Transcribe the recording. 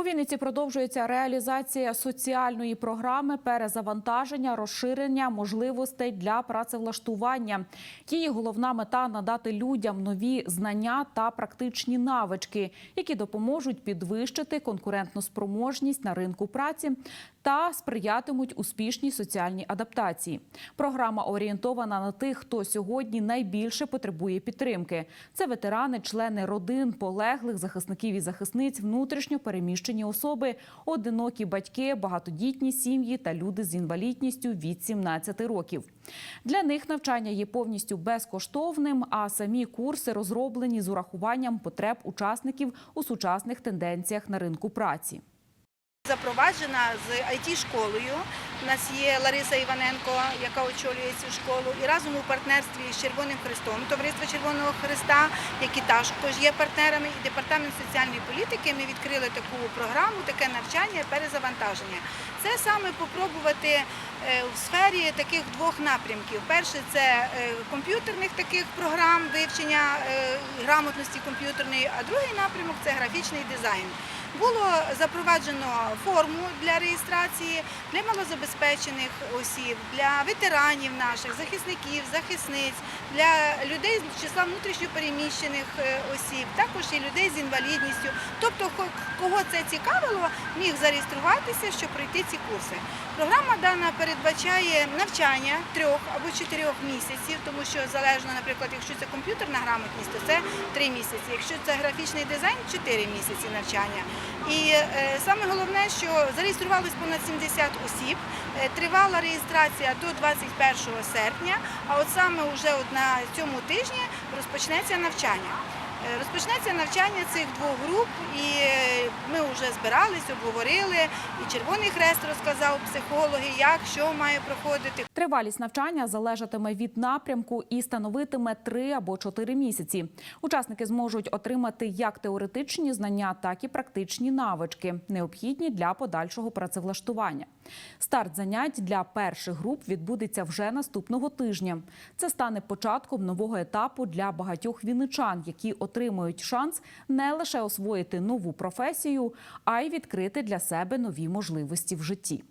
У Вінниці продовжується реалізація соціальної програми перезавантаження, розширення можливостей для працевлаштування. Її головна мета надати людям нові знання та практичні навички, які допоможуть підвищити конкурентну спроможність на ринку праці та сприятимуть успішній соціальній адаптації. Програма орієнтована на тих, хто сьогодні найбільше потребує підтримки. Це ветерани, члени родин, полеглих захисників і захисниць, внутрішньо переміщені особи, одинокі батьки, багатодітні сім'ї та люди з інвалідністю від 17 років. Для них навчання є повністю безкоштовним, а самі курси розроблені з урахуванням потреб учасників у сучасних тенденціях на ринку праці. Запроваджена з IT-школою. У нас є Лариса Іваненко, яка очолює цю школу, і разом у партнерстві з Червоним Христом, Товариство Червоного Христа, які також є партнерами, і департамент соціальної політики. Ми відкрили таку програму, таке навчання, перезавантаження. Це саме попробувати е, в сфері таких двох напрямків. Перше це е, комп'ютерних таких програм вивчення е, грамотності комп'ютерної, а другий напрямок це графічний дизайн. Було запроваджено форму для реєстрації для малозабезпечених осіб, для ветеранів наших, захисників, захисниць, для людей з числа внутрішньопереміщених е, осіб, також і людей з інвалідністю. Тобто, ко- кого це цікавило, міг зареєструватися, щоб пройти ці курси. Програма дана передбачає навчання трьох або чотирьох місяців, тому що залежно, наприклад, якщо це комп'ютерна грамотність, то це три місяці. Якщо це графічний дизайн, чотири місяці навчання. І е, саме головне, що зареєструвалось понад 70 осіб. Е, Тривала реєстрація до 21 серпня, а от саме вже на цьому тижні розпочнеться навчання. Е, Розпочнеться навчання цих двох груп, і е, ми вже збирались, обговорили. І Червоний Хрест розказав психологи, як що має проходити. Тривалість навчання залежатиме від напрямку і становитиме 3 або 4 місяці. Учасники зможуть отримати як теоретичні знання, так і практичні навички, необхідні для подальшого працевлаштування. Старт занять для перших груп відбудеться вже наступного тижня. Це стане початком нового етапу для багатьох вінничан, які отримують шанс не лише освоїти нову професію, а й відкрити для себе нові можливості в житті.